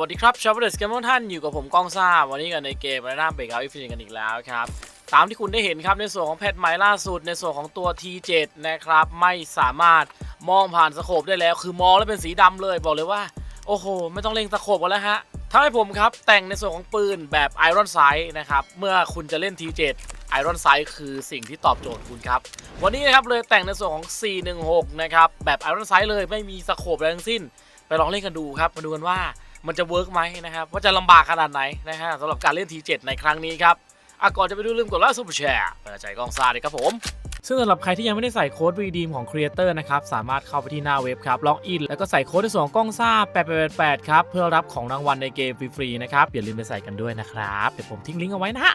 วัสดีครับชาวเบอร์สเกมทุกท่านอยู่กับผมก้องซ่า วันนี้กันในเกมและหน้าเบรกเอาอีฟินกันอีกแล้วครับ ตามที่คุณได้เห็นครับในส่วนของแพทใหม่ล่าสุด ในส่วนของตัว T7 นะครับ ไม่สามารถมองผ่านสโคปได้แล้ว คือมองแล้วเป็นสีดำเลยบอกเลยว่า โอ้โห ไม่ต้องเล็งสโคปกันแล้วฮะถ้าให้ผมครับ แต่งในส่วนของปืนแบบ Iron Sight นะครับ เมื่อคุณจะเล่น T7 Iron Sight คือสิ่งที่ตอบโจทย์คุณครับ วันนี้นะครับเลยแต่งในส่วนของ 416 นะครับแบบ Iron Sight เลยไม่มีสโคปอะไรทั้งสิ้น ไปลองเล่นกันดูครับมาดูกันว่า มันจะเวิร์กไหมนะครับว่าจะลำบากขนาดไหนนะฮะสำหรับการเล่น T7 ในครั้งนี้ครับอะก่อนจะไปดูลืมกดไลค์ซุปเปอร์แชร์เปิดใจกล้องซาเลยครับผมซึ่งสำหรับใครที่ยังไม่ได้ใส่โค้ดวีดีมของครีเอเตอร์นะครับ สามารถเข้าไปที่หน้าเว็บครับล็อกอินแล้วก็ใส่โค้ดในส่วนของกล้องซ่า8888 ครับ เพื่อรับของรางวัลในเกมฟรีๆนะครับ อย่าลืมไปใส่กันด้วยนะครับ เดี๋ยวผมทิ้งลิงก์เอาไว้นะฮะ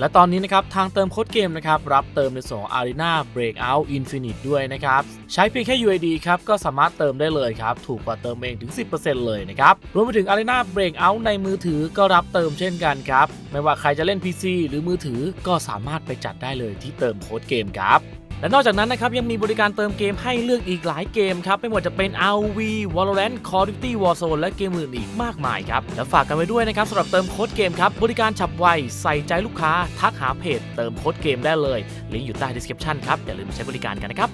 และตอนนี้นะครับทางเติมโค้ดเกมนะครับรับเติมในส่วนของ Arena Breakout Infinite ด้วยนะครับใช้เพียงแค่ UID ครับก็สามารถเติมได้เลยครับถูกกว่าเติมเองถึง 10%เลยนะครับรวมไปถึง Arena Breakout ในมือถือก็รับเติมเช่นกันครับไม่ว่าใครจะเล่น PC หรือมือถือก็สามารถไปจัดได้เลยที่เติมโค้ดเกมครับ และนอกจากนั้นนะครับยังมีบริการเติมเกมให้เลือกอีกหลายเกมครับ ไม่ว่าจะเป็น RV Valorant Call of Duty Warzone และเกมอื่นอีกมากมายครับ และฝากกันไว้ด้วยนะครับสำหรับเติมโค้ดเกมครับ บริการฉับไว ใส่ใจลูกค้า ทักหาเพจ เติมโค้ดเกมได้เลย ลิงก์อยู่ใต้ description ครับ อย่าลืมไปใช้บริการกันนะครับ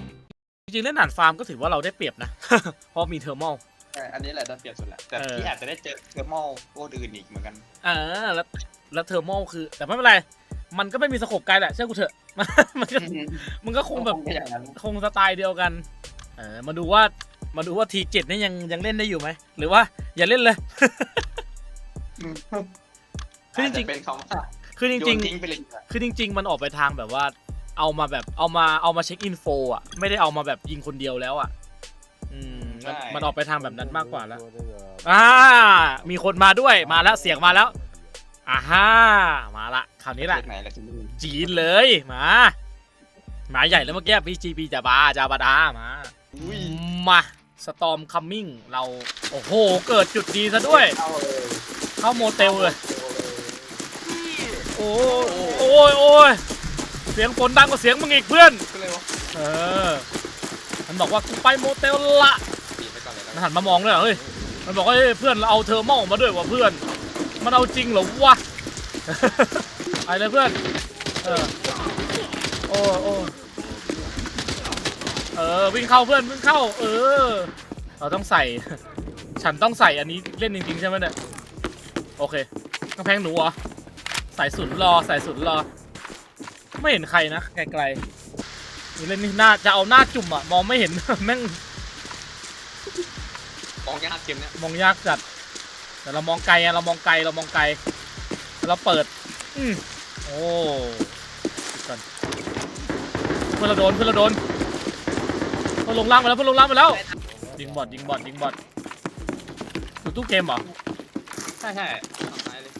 จริงๆเล่นหนานฟาร์มก็ถือว่าเราได้เปรียบนะ เพราะมีเทอร์มอลใช่อันนี้แหละได้เปรียบสุดแหละแต่เออที่อาจจะได้เจอเทอร์มอลพวกอื่นอีกเหมือนกันอ่าแล้วแล้วเทอร์มอลคือ แต่ไม่เป็นไร มันก็ไม่มีสโคปไกลแหละเชื่อกูเถอะ มันก็มันก็คงแบบคงอย่างนั้นคงสไตล์เดียวกัน เออมาดูว่ามาดูว่าทีเจ็ดนี่ยังยังเล่นได้อยู่ไหม หรือว่าอย่าเล่นเลย คือจริงๆาะเป็นคำว่าคือจโยริงนทิ้งไปเลยดีกว่าๆคือจริง ๆ มันออกไปทางแบบว่า เอามาแบบเอามาเอามาเช็คอินโฟอะ ไม่ได้เอามาแบบยิงคนเดียวแล้วอะอืมมันมันออกไปทางแบบนั้นมากกว่าแล้ว อ่า มีคนมาด้วย มาแล้ว เสียงมาแล้ว อ่าฮ่ามาละคราวนี้แหละเลือกไหนล่ะคุณลุงจีนเลยมาหมาใหญ่แล้วเมื่อกี้พีจีพีจาบาจาบาดามาอุ้ยมาสตอมคัมมิ่งเราโอ้โห เกิดจุดดีซะด้วย เข้าเลยเข้าโมเตลเลยโอ้ยโอ้ยโอ้ยเสียงฝนดังกว่าเสียงมึงอีกเพื่อนก็เลยวะเออมันบอกว่ากูไปโมเตลละปีนไปก่อนเลยมันนะหันมามองด้วยเหรอเฮ้ยมันบอกว่าเฮ้ยเพื่อนเราเอาเทอร์โมอมาด้วยว่ะเพื่อน มันเอาจริงเหรอวะ ไปเลยเพื่อน เออ โอ้โอ้เออ วิ่งเข้าเพื่อน วิ่งเข้า เออ เราต้องใส่ ฉันต้องใส่อันนี้เล่นจริงๆใช่ไหมเนี่ย โอเคกำแพงหนูเหรอใส่สุนรอใส่สุนรอ ไม่เห็นใครนะ ไกลๆนี่เล่นนี่หน้าจะเอาหน้าจุ่มอะมองไม่เห็น แม่งกองยากเกมเนี้ยมองยากจัด แต่เรามองไกลอะเรามองไกลเรามองไกลเราเปิด อืมโอ้ดูก่อนเพื่อนเราโดนเพื่อนเราโดนเพื่อนลงล่างไปแล้วเพื่อนลงล่างไปแล้วยิงบอดยิงบอดยิงบอดอยู่ตู้เกมเหรอใช่ใช่ทำไมเลย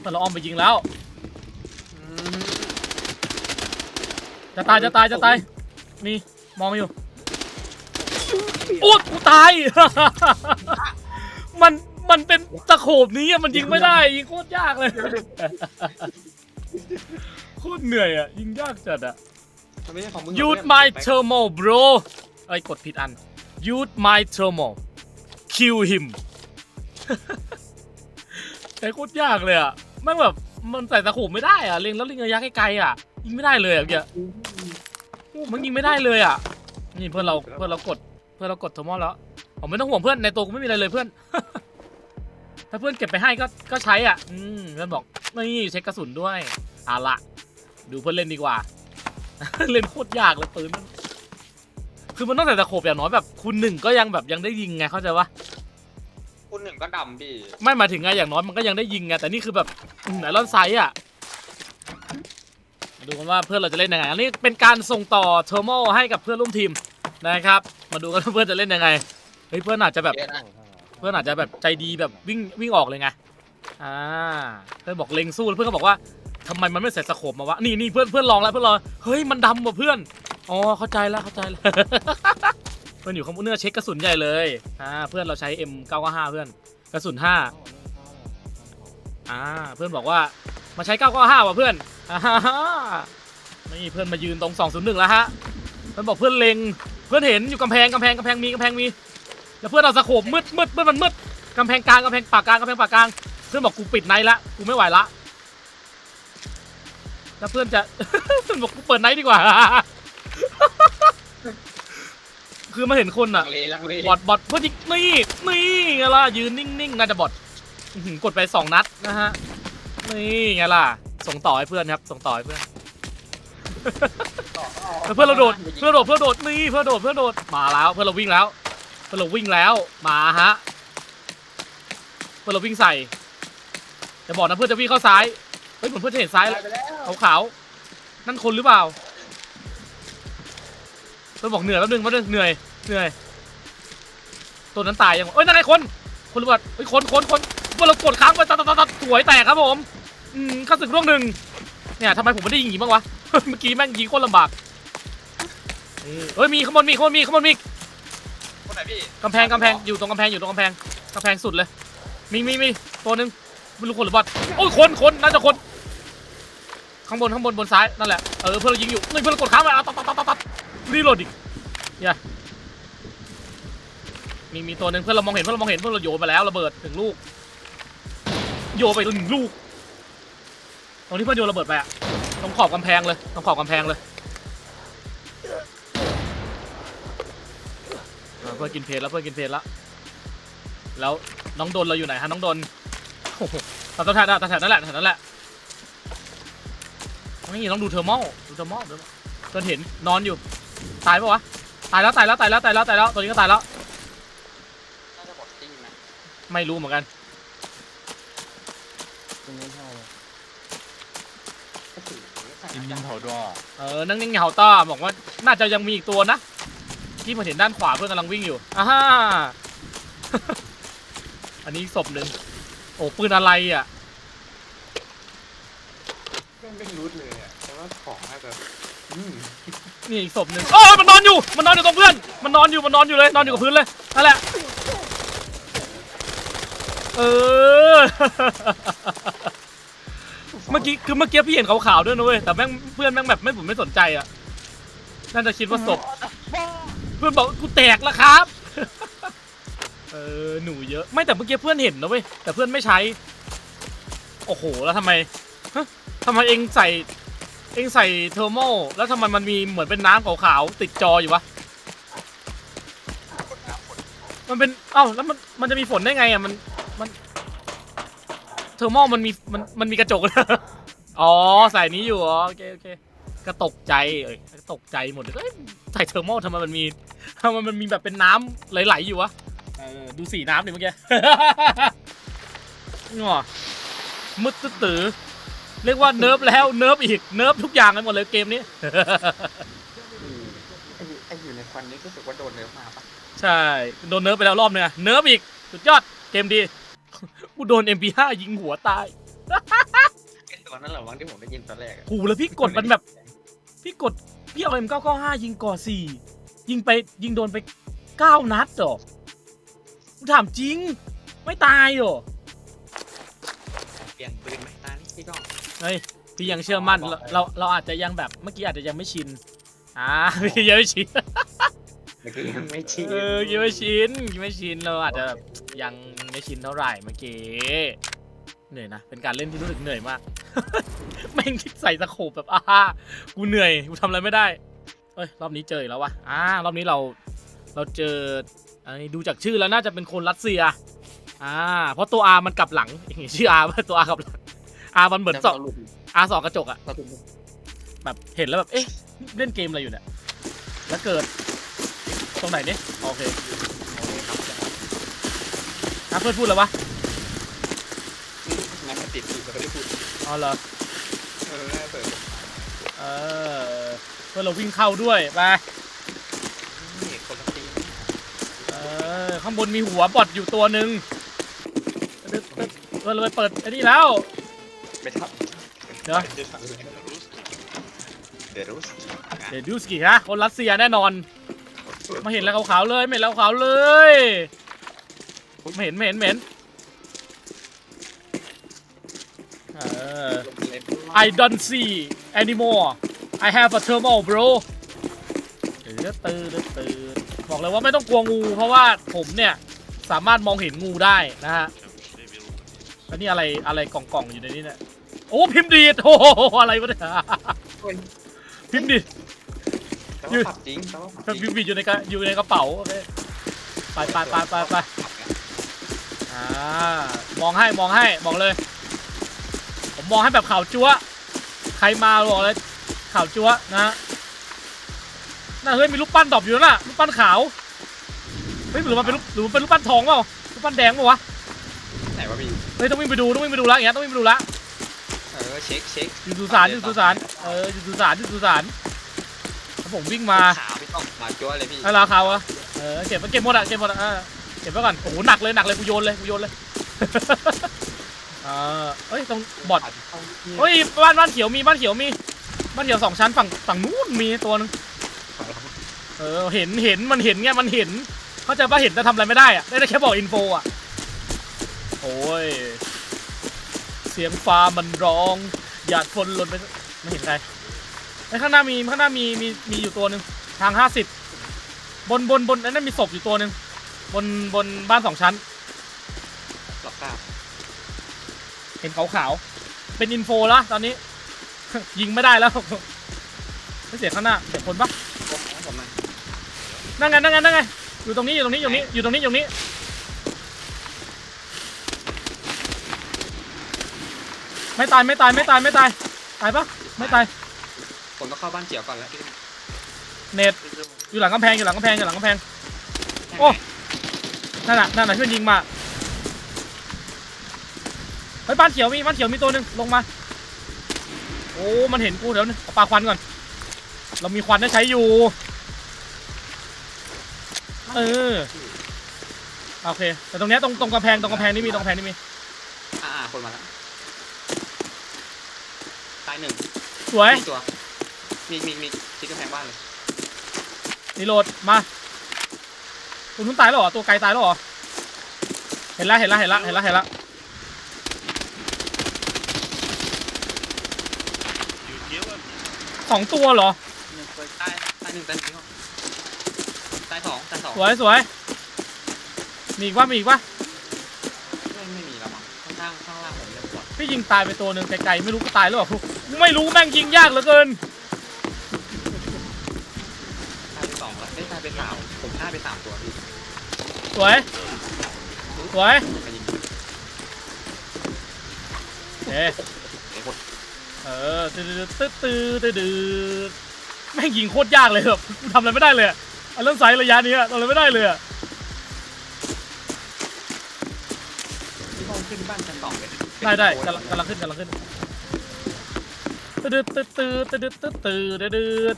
เพื่อนเราอ้อมไปยิงแล้ว จะตายจะตายจะตายนี่มองอยู่ โอ้กูตาย มันมันเป็นตะโขบนี้อะมันยิงไม่ได้ยิงโคตรยากเลย โคตรเหนื่อยอะยิงยากจัดอะ มันไม่ใช่ของมึง Use my thermal bro เอ้ยกดผิดอัน Use my thermal kill him ใช้โคตรยากเลยอะแม่งแบบมันใส่ตะโขบไม่ได้อะเล็งแล้วเล็งระยะไกลๆอะยิงไม่ได้เลยอะเมื่อกี้โอ้มันยิงไม่ได้เลยอะ นี่เพื่อนเราเพื่อนเรากด เพื่อนเรากดเทอร์โมแล้วผมไม่ต้องห่วงเพื่อนในตัวกูไม่มีอะไรเลยเพื่อน ถ้าเพื่อนเก็บไปให้ก็ก็ใช้อะ อืมเพื่อนบอกนี่เช็คกระสุนด้วยเอาละดูเพื่อนเล่นดีกว่า เล่นโคตรยากเลยปืนมันคือมันต้องใส่ตะโขบอย่างน้อยแบบคูณหนึ่งก็ยังแบบยังได้ยิงไงเข้าใจปะคุณหนึ่งก็ดำพี่ไม่หมายถึงไงอย่างน้อยมันก็ยังได้ยิงไงแต่นี่คือแบบไหนรอนไซส์อะมาดูกันว่าเพื่อนเราจะเล่นยังไงอันนี้เป็นการส่งต่อเทอร์โมให้กับเพื่อนร่วมทีมนะครับ มาดูกันว่าเพื่อนจะเล่นยังไงเฮ้ยเพื่อนอาจจะแบบเยอะนะเพื่อนอาจจะแบบใจดีแบบวิ่งวิ่งออกเลยไงอ่าเพื่อนบอกเล็งสู้แล้วเพื่อนก็บอกว่าทำไมมันไม่ใส่สโคปมาวะนี่นี่เพื่อนเพื่อนลองแล้วเพื่อนลองเฮ้ยมันดำว่ะเพื่อนอ๋อเข้าใจแล้วเข้าใจแล้ว เพื่อนอยู่ข้างบนเนื้อเช็คกระสุนใหญ่เลยอ่าเพื่อนเราใช้ M995 เพื่อนกระสุน5 อ่าเพื่อนบอกว่ามาใช้ 995ว่ะเพื่อนอ่าฮ่าฮ่านี่เพื่อนมายืนตรง 201 แล้วฮะเพื่อนบอกเพื่อนเล็ง เพื่อนเห็นอยู่กำแพงกำแพงกำแพงมีกำแพงมีแล้วเพื่อนเอาสโคปมืดมืดมืดมันมืดกำแพงกลางกำแพงปากกลางกำแพงปากกลางเพื่อนบอกกูปิดไนท์ละกูไม่ไหวละแล้วเพื่อนจะ เพื่อนบอกกูเปิดไนท์ดีกว่า คือมาเห็นคนลัอะงเลลังเลบอดบอดเพื่อนยิงนี่นี่ไงล่ะยืนนิ่งๆน่าจะบอดอื้อหือกดไปสองนัดนะฮะนี่ไงล่ะ ส่งต่อให้เพื่อนครับ ส่งต่อให้เพื่อนแล้ว เพื่อนเราโดดเพื่อนโดดเพื่อนโดดนี่เพื่อนโดดเพื่อนโดดมาแล้วเพื่อนเราวิ่งแล้ว เพื่อนเราวิ่งแล้วมาฮะเพื่อนเราวิ่งใส่จะบอกนะเพื่อนจะวิ่งเข้าซ้ายเฮ้ยเหมือนเพื่อนจะเห็นซ้ายแล้วขาวๆนั่นคนหรือเปล่าเพื่อนบอกเหนื่อยแป๊บนึงแป๊บนึงเหนื่อยเหนื่อยตัวนั้นตายยังเอ้ยนั่นไงคนคนหรือเปล่าเฮ้ยคนคนคนเมื่อเรากดค้างไปตัดตัดตัดตัดสวยแตกครับผมอืมข้าศึกร่วงหนึ่งเนี่ยทำไมผมไม่ได้ยิงอย่างงี้บ้างวะ เมื่อกี้แม่งยิงโคตรลำบากนี่เฮ้ยมีข้างบนมีข้างบนมีข้างบนมีคนไหนพี่กำแพงกำแพงอยู่ตรงกำแพงอยู่ตรงกำแพงกำแพงสุดเลย มีมีมีตัวหนึ่งไม่รู้คนหรือบอทโอ้ยคนคนน่าจะคนข้างบนข้างบนบนซ้ายนั่นแหละเออเพื่อนเรายิงอยู่เฮ้ยเพื่อนเรากดค้างไปอะตัดตัดตัดตัดตัดรีโหลดอีกอย่ามีมีตัวหนึ่งเพื่อนเรามองเห็นเพื่อนเรามองเห็นเพื่อนเราโยนไปแล้วระเบิดถึงลูกโยนไปถึงลูกตรงที่เพื่อนโยนระเบิดไปอะ ตรงขอบกำแพงเลยตรงขอบกำแพงเลยอ่าเพื่อนกินเพลแล้วเพื่อนกินเพลแล้ว แล้วน้องดนเราอยู่ไหนฮะน้องดนโอ้โหตอนแถวๆแถวๆนั่นแหละแถวๆนั่นแหละนี่ต้องดูเทอร์โมดูเทอร์โมดูเพื่อนเห็นนอนอยู่ ตายปะวะตายแล้วตายแล้วตายแล้วตายแล้วตายแล้วตัวนี้ก็ตายแล้ว น่าจะบอดตี้ไหมไม่รู้เหมือนกันโอ้โหใส่อินิน้างเผาดัวเออนั่งนิ่งเหาต้าบอกว่าน่าจะยังมีอีกตัวนะที่ผมเห็นด้านขวาเพื่อนกำลังวิ่งอยู่อ่าฮ่า อันนี้ศพหนึ่งโอ้ปืนอะไรอะไม่รู้เลยอะแต่ว่าของน่าจะอืมนี่อีกศพหนึ่งโอ้ยมันนอนอยู่ มันนอนอยู่ตรงเพื่อน มันนอนอยู่ มันนอนอยู่เลย นอนอยู่กับพื้นเลย นั่นแหละ เออ เมื่อกี้คือเมื่อกี้พี่เห็นขาวๆด้วยนะเว้ยแต่แม่งเพื่อนแม่งแบบไม่ผมไม่สนใจอะน่าจะคิดว่าศพเพื่อนบอกกูแตกแล้วครับ เออหนูเยอะ ไม่แต่เมื่อกี้เพื่อนเห็นนะเว้ยแต่เพื่อนไม่ใช้ โอ้โหแล้วทำไมฮะทำไมเองใส่ เองใส่เทอร์โมแล้วทำไมมันมีเหมือนเป็นน้ำขาวๆติดจออยู่วะมันเป็นเอ้าแล้วมันมันจะมีฝนได้ไงอะมัน เทอร์โมมันมีมันมันมีกระจกอ๋อใส่นี้อยู่อ๋อโอเคโอเคก็ตกใจเอ้ยก็ตกใจหมดเลยเอ้ยใส่เทอร์โมทำไมมันมีทำไมมันมีแบบเป็นน้ำไหลๆอยู่วะเออดูสีน้ำดิเมื่อกี้งอมืดตื้อๆเรียกว่าเนิร์ฟแล้วเนิร์ฟอีกเนิร์ฟทุกอย่างกันหมดเลยเกมนี้ไอ้ไอ้อยู่ในควันนี้รู้สึกว่าโดนเนื้อมาปะใช่โดนเนิร์ฟไปแล้วรอบนึงอะเนิร์ฟอีกสุดยอดเกมดี กูโดน MP5 ยิงหัวตาย ไอ้ตัวนั้นเหรอวะที่ผมได้ยินตอนแรกอะหูแล้วพี่กดมันแบบ พี่กดพี่เอา M995 ยิงก่อสี่ยิงไปยิงโดนไปเก้านัดเหรอกูถามจริง ไม่ตายเหรอเปลี่ยนปืนไหมตานี่พี่ก้องเฮ้ยพี่ยังเชื่อมั่นเราเราเราอาจจะยังแบบเมื่อกี้อาจจะยังไม่ชินอ่าพี่ยังไม่ชินเมื่อกี้ยังไม่ชินเออยังไม่ชินยังไม่ชินเราอาจจะแบบยัง ไม่ชินเท่าไหร่เมื่อกี้เหนื่อยนะ เป็นการเล่นที่รู้สึกเหนื่อยมาก แม่งคิดใส่สโคปแบบอ้ากูเหนื่อย กูทำอะไรไม่ได้ เอ้ย รอบนี้เจออีกแล้ววะอ่ารอบนี้เรา เราเจอไอ้ดูจากชื่อแล้วน่าจะเป็นคนรัสเซีย อ่า เพราะตัว R มันกลับหลังชื่อ R ตัว R กลับหลัง R มันเหมือนสองหลุด R สองกระจกอะเราถูกแบบเห็นแล้วแบบ เอ๊ะ เล่นเกมอะไรอยู่เนี่ย แล้วเกิด ตรงไหนเนี่ย โอเค อะเพื่อนพูดแล้ววะงั้นมันติดอยู่ก็ไม่ได้พูดอ๋อเหรอเออน่าเปิดเออเพื่อนเราวิ่งเข้าด้วยไปนี่คนละตีนเออข้างบนมีหัวบอดอยู่ตัวหนึ่งตึ๊ดตึ๊ดเพื่อนเราไปเปิดไอ้นี่แล้วไปทับเดี๋ยวเดรุสเดี๋ยวดูสกี้ฮะคนรัสเซียแน่นอน มาเห็นแล้วขาวๆเลยไม่เห็นแล้วขาวๆเลย ไม่เห็นไม่เห็นไม่เห็นเออ I don't see anymore I have a thermal bro ตื่นตื่นตื่นบอกเลยว่าไม่ต้องกลัวงู เพราะว่าผมเนี่ย สามารถมองเห็นงูได้นะฮะแล้วนี่อะไรอะไรกล่องๆอยู่ในนี้เนี่ยโอ้พิมพ์ดีดโอ้โหอะไรวะเนี่ยพิมพ์ดีดแต่ว่าปรับจริงแต่ว่าปรับจพิริมงพ์ดีดอยู่ในกระอยู่ในกระเป๋าโอเคไปไปไปไปไป อ่ามองให้มองให้บอกเลย ผมมองให้แบบข่าวจั๊วใครมาบอกเลยข่าวจั๊วนะฮะน่าเฮ้ยมีรูปปั้นดรอปอยู่นั่นน่ะรูปปั้นขาวเฮ้ยหรือมันเป็นรูปหรือมันเป็นรูปปั้นทองเปล่ารูปปั้นแดงเปล่าวะไหนวะพี่เฮ้ยต้องวิ่งไปดูต้องวิ่งไปดูละอย่างเงี้ยต้องวิ่งไปดูละเออเช็คเช็คอยู่สุสานอยู่สุสานเอออยู่สุสานอยู่สุสานแล้วผมวิ่งมาขาวพี่ต้องมาจ้วเลยพี่แล้วราคาวะเออเก็บเก็บหมดอะเก็บหมดอะเออเก็บไว้ก่อน โอ้โห หนักเลย หนักเลย กูโยนเลย กูโยนเลย เออเอ้ย ตรงบอดเฮ้ย บ้านบ้านเขียวมี บ้านเขียวมี บ้านเขียวสองชั้นฝั่งฝั่งนู้นมีตัวนึง เออ เห็น เห็น มันเห็นไง มันเห็น เข้าใจป่ะเห็นแต่ทำอะไรไม่ได้อะได้แต่แค่บอกอินโฟอะโอ้ย เสียงฟ้ามันร้อง หยาดฝนหล่นไปไม่เห็นใครไอ้ข้างหน้ามี ข้างหน้ามี มี มีอยู่ตัวหนึ่งทางห้าสิบบนบนบนนั้นมีศพอยู่ตัวหนึ่ง บนบนบ้านสองชั้น หลับตาเห็นขาวๆ เป็นอินโฟแล้วตอนนี้ ยิงไม่ได้แล้วไม่เสียข้างหน้าเสียคนปะผมผมนะนั่งไงนั่งไงนั่งไงอยู่ตรงนี้อยู่ตรงนี้อยู่นี้อยู่ตรงนี้อยู่ตรงนี้ ไม่ตายไม่ตายไม่ตายไม่ตายตายปะไม่ตายผมต้องเข้าบ้านเขียวก่อนแล้วพี่เน็ตอยู่หลังกำแพงอยู่หลังกำแพงอยู่หลังกำแพง โอ้ นั่นน่ะนั่นน่ะที่มันยิงมาเฮ้ยบ้านเขียวมีบ้านเขียวมีตัวหนึ่งลงมา โอ้ มันเห็นกูเดี๋ยวนึงเอาปาควันก่อน เรามีควันให้ใช้อยู่ เออ โอเค แต่ตรงเนี้ยตรงตรงกำแพงตรงกำแพงนี่มีตรงกำแพงนี่มี อ่าอ่าคนมาแล้วตายหนึ่งสวย มีตัว มีมีมีที่กำแพงบ้านเลย รีโหลด มา คุณนุ่นตายแล้วเหรอตัวไกลตายแล้วเหรอเห็นแล้วเห็นแล้วเห็นแล้วเห็นแล้วเห็นแล้วสองตัวเหรอตายตายหนึ่งตายหนึ่งตายสองตายสองสวยสวยมีอีกว่ามีอีกว่าไม่ไม่มีแล้วมั้งข้างล่างข้างล่างผมเรียบร้อยพี่ยิงตายไปตัวหนึ่งไกลๆไม่รู้ก็ตายหรือเปล่าไม่รู้แม่งยิงยากเหลือเกินตายไปสองแล้วได้ยตายไปสามผมฆ่าไปสามตัวพี่ สวย สวยเอ๊ะเออตืดตืดตืดตืดแม่งยิงโคตรยากเลยครับทำอะไรไม่ได้เลยอันเล่นสาระยะนี้ทำอะไรไม่ได้เลยที่ห้องขึ้นบ้านฉันต่องเได้ได้กังกำลังขึ้นกำลังขึ้นตืดตืดตืดตืดตืดตืดตืด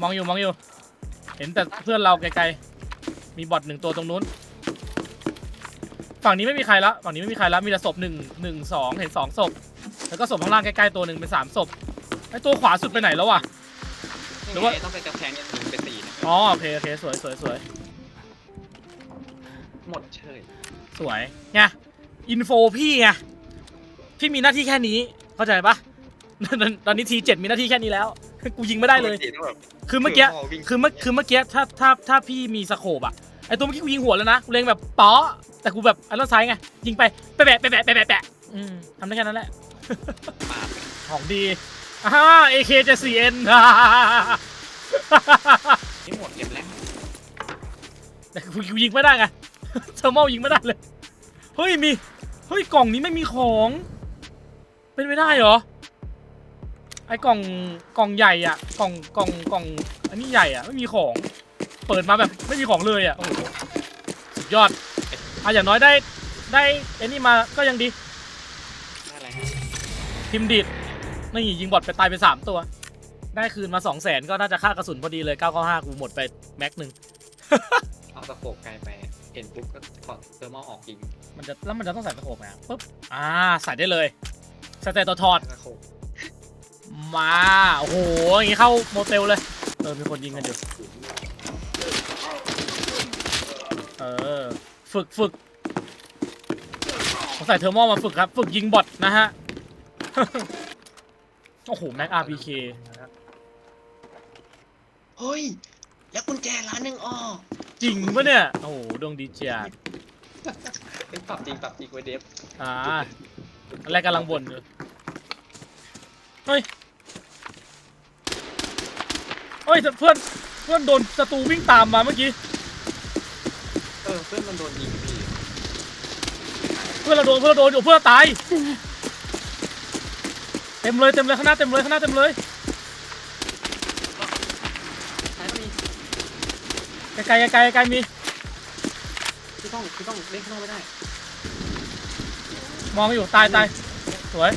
มองอยู่มองอยู่ เห็นแต่เพื่อนเราไกลๆมีบอทหนึ่งตัวตรงนู้น ฝั่งนี้ไม่มีใครละฝั่งนี้ไม่มีใครละมีแต่ศพหนึ่งหนึ่งสองเห็นสองศพแล้วก็ศพข้างล่างใกล้ๆตัวหนึ่งเป็นสามศพไอตัวขวาสุดไปไหนแล้ววะ หรือว่า ต้องไปกำแพงเนี่ยหนึ่งเป็นสี่นะอ๋อโอเคโอเคสวยสวยสวยหมดเชยสวยไงอินโฟพี่ไงพี่มีหน้าที่แค่นี้เข้าใจปะตอนนี้ทีเจ็ดมีหน้าที่แค่นี้แล้วกูยิงไม่ได้เลย คือเมื่อกี้คือเมื่อคือเมื่อกี้ถ้าถ้าถ้าพี่มีสโคบอะไอตัวเมื่อกี้กูยิงหัวแล้วนะกูเล็งแบบป๋อ แต่กูแบบอันเลือซ้ายไงยิงไปแปะแปะแปะแปะแปะแปะแปะอืมทำได้แค่นั้นแหละมาของดีอ่าเอเคจะสี่เอ็นที่หมดเกมแรกแต่กูกูยิงไม่ได้ไงเทอร์โมยิงไม่ได้เลย เฮ้ยมี เฮ้ยกล่องนี้ไม่มีของ เป็นไปได้เหรอ ไอ้กล่องกล่องใหญ่อะ กล่องกล่องกล่อง อันนี้ใหญ่อะ ไม่มีของ เปิดมาแบบไม่มีของเลยอะ โอ้โห สุดยอด อะอย่างน้อยได้ได้ไอ้นี่มาก็ยังดีอะไรฮะพิมพ์ดิดนี่ยิงบอทไปตายไปสามตัว ได้คืนมาสองแสนก็น่าจะค่ากระสุนพอดีเลย995กูหมดไปแม็กหนึ่ง เอาตะโขบไกลไปเห็นปุ๊บก็ถอดเทอร์มอลออกยิงมันจะแล้วมันจะต้องใส่ตะโขบไหมอะปุ๊บอ่าใส่ได้เลยใส่แต่ตัวถอดตะโขบมาโอ้โหอย่างงี้เข้าโมเตลเลยเออมีคนยิงกันอยู่เออ ฝึกฝึกผมใส่เทอร์โมมาฝึกครับ ฝึกยิงบอทนะฮะ โอ้โห แม็ก RPK เฮ้ย แล้วกุญแจร้านหนึ่งอ้อจริงปะเนี่ย โอ้โหดวงดีจัดเฮ้ยปรับจริงปรับจริงไว้เดฟอ่าอะไรกำลังบ่นอยู่เฮ้ยเฮ้ยแต่เพื่อน เพื่อนโดนศัตรูวิ่งตามมาเมื่อกี้ เออเพื่อนมันโดนยิงพี่เพื่อนเราโดนเพื่อนเราโดนอยู่เพื่อนเราตาย เต็มเลยเต็มเลยข้างหน้าเต็มเลยข้างหน้าเต็มเลยซ้ายก็มีไกลๆไกลๆไกลๆมีพี่ต้องพี่ต้องเล่นข้างนอกไม่ได้มองอยู่ตายตายสวย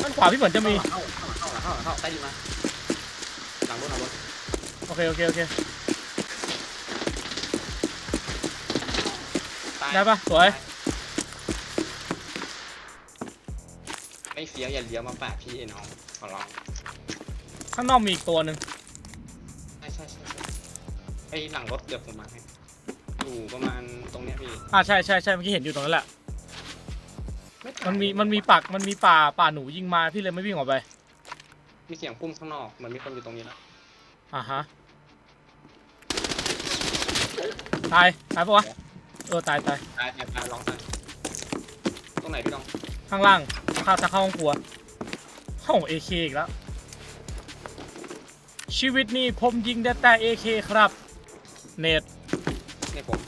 ด้านขวาพี่เหมือนจะมีเข้าเข้าเข้าเข้าเข้าใต้ดินมาหลังรถหลังรถโอเคโอเคโอเค ได้ปะสวย ไม่เฟี้ยวอย่าเลี้ยวมาปาดพี่ไอ้น้องขอร้องข้างนอกมีอีกตัวหนึ่งใช่ใช่ใช่ใช่ไอ้หลังรถเดี๋ยวผมมาให้อยู่ประมาณตรงเนี้ยพี่อ่าใช่ใช่ใช่เมื่อกี้เห็นอยู่ตรงนั้นแหละ ไตายมันมีมันมีปักมันมีป่าป่าหนูยิงมาพี่เลยไม่วิ่งออกไป มีเสียงพุ่มข้างนอกเหมือนมีคนอยู่ตรงนี้แล้วอ่าฮะ ตาย ตายปะวะ เออตายตายตายตายตายลองตายตรงไหนพี่น้องข้างล่างเข้าจะเข้าห้องครัวห้องเอเคอีกแล้ว ชีวิตนี้ผมยิงได้แต่เอเคครับ เนตในผม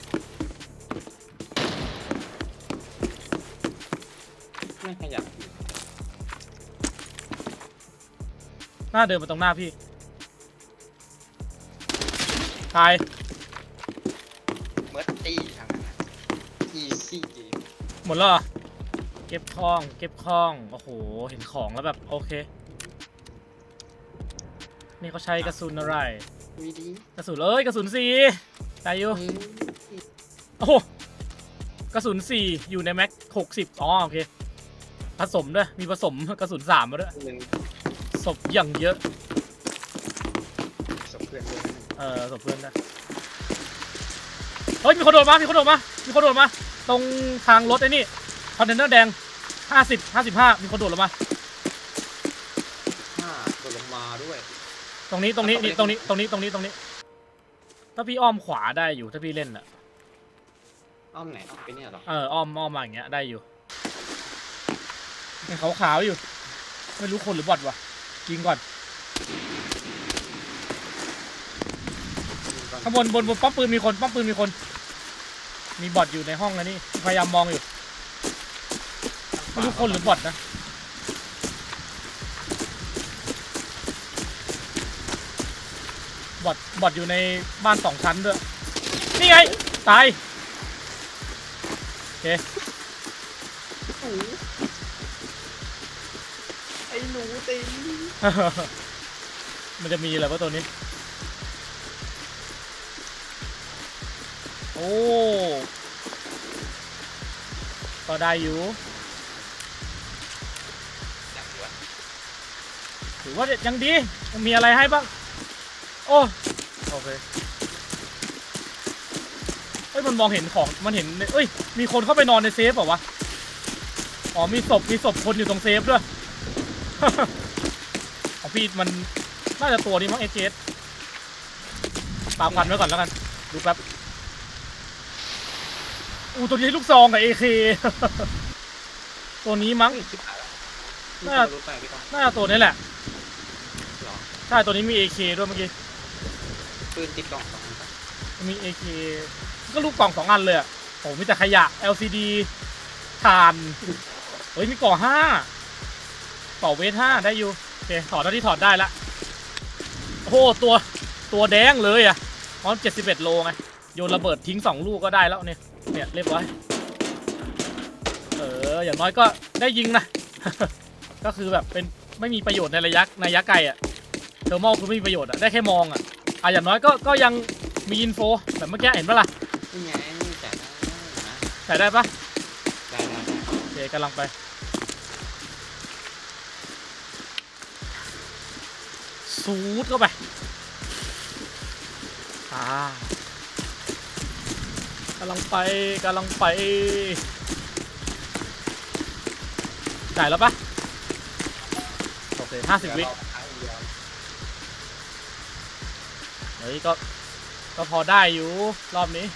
ไม่ขยับอยู่หน้าเดินมาตรงหน้าพี่ ตาย เมิร์ตตี้ทางนั้นอีซี่เกม หมดแล้วเหรอเก็บคล้อง เก็บคล้อง โอ้โห เห็นของแล้วแบบโอเค นี่เขาใช้กระสุนอะไร วีดีกระสุนเอ้ยกระสุนสี่ตายอยู่โอ้โหกระสุนสี่อยู่ในแม็กหกสิบอ๋อโอเค ผสมด้วย มีผสมกระสุนสามมาด้วย หนึ่งศพอย่างเยอะ สบเพื่อนด้วยเออศพเพื่อนนะเฮ้ย มีคนโดดมา มีคนโดดมา มีคนโดดมา ตรงทางรถไอ้นี่คอนเทนเนอร์แดงห้าสิบห้าสิบห้ามีคนโดดลงมา ห้าตัวลงมาด้วย ตรงนี้ตรงนี้เอานี่ตตรรงงนี้นี้ตรงนี้ตรงนี้ตรงนี้ ถ้าพี่อ้อมขวาได้อยู่ถ้าพี่เล่นอะอ้อมไหนอ้อมไปเนี่ยเหรอ เอออ้อมอ้อมมาอย่างเงี้ยได้อยู่ยังขาวๆอยู่ ไม่รู้คนหรือบอทวะกินก่อนข้างบนบนบนป้อมปืนมีคนป้อมปืนมีคน มีบอทอยู่ในห้องนะนี่ พยายามมองอยู่ไม่รู้คนหรือบอทนะ บอทบอทอยู่ในบ้านสองชั้นด้วย นี่ไง ตายไอ้หนูเต็มมันจะมีอะไรวะตัวนี้ โอ้ก็ได้อยู่ ถือว่ายังดียังมีอะไรให้บ้าง โอ้โอเคเอ้ยมันมองเห็นของ มันเห็น เอ้ย มีคนเข้าไปนอนในเซฟเปล่าวะ อ๋อ มีศพ มีศพคนอยู่ตรงเซฟด้วยของพี่มันน่าจะตัวนี้มั้งเอเจสตามพันไว้ก่อนแล้วกัน ดูแป๊บ อู้ตัวนี้ลูกซองกับเอเคตัวนี้มั้งเฮ้ยชิบหายแล้วมีน่าคนรู้ไปพี่ต้องน่าจะตัวนี้แหละ เหรอใช่ตัวนี้มี AK ด้วยเมื่อกี้ ปืนติดกล่องสองอันปะมี AK ก็ลูกกล่องสองอันเลยอะโอ้มีแต่ขยะ LCD ถ่าน เฮ้ย มีก่อห้าต่อเวทห้าได้อยู่ โอเค ถอดเท่าที่ถอดได้ละ โอ้โห ตัว ตัวแดงเลยอะเพราะเจ็ดสิบเอ็ดโลไง โยนระเบิดทิ้งสองลูกก็ได้แล้วเนี่ย เนี่ยเรียบร้อย เออ อย่างน้อยก็ได้ยิงนะ ก็คือแบบเป็นไม่มีประโยชน์ในระยะในระยะไกลอะเทอร์มอลคือไม่มีประโยชน์อะได้แค่มองอะอะอย่างน้อยก็ก็ยังมีอินโฟแบบเมื่อกี้เห็นปะล่ะนี่ไงแต่ได้นะใส่ได้ปะได้ได้ได้โอเคกำลังไปซูดเข้าไป อ่ากำลังไปกำลังไปจ่ายแล้วปะโอเคห้าสิบวิเฮ้ยก็ก็พอได้อยู่รอบนี้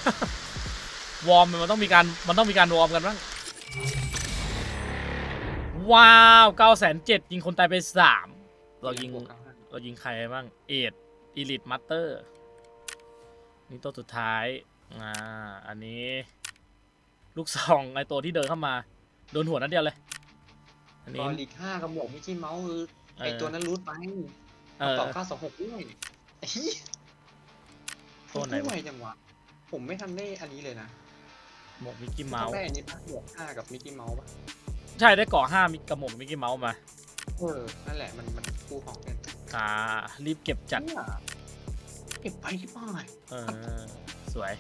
วอร์มมันต้องมีการมันต้องมีการวอร์มกันบ้างว้าว9 0 0 0ยิงคนตายไป3เรายิงเรายิงใครบ้างเอ็ดอีลิทมัตเตอร์นี่ตัวสุดท้าย อ่า อันนี้ ลูกซองไอตัวที่เดินเข้ามา โดนหัวนัดเดียวเลย อันตนี้อนลีกห้ากับหมวกมิกกี้เมาส์คือไอเออตัวนั้นรูทไปเออ ต่อเก้าสองหกด้วยไอ้เหี้ยตัวไหนมัวะไวจังวะ ผมไม่ทันได้อันนี้เลยนะหมวกมิกกี้ต้เมาองส์ ได้อันนี้ปะหมวกห้ากับมิกกี้เมาส์ปะใช่ได้เกาะห้ามิกกระหมวกมิกกี้เมาส์มา เออ นั่นแหละมันมันคู่ของกันอ่า รีบเก็บจัด เนี่ยเก็บไปที่บ้านเออ สวย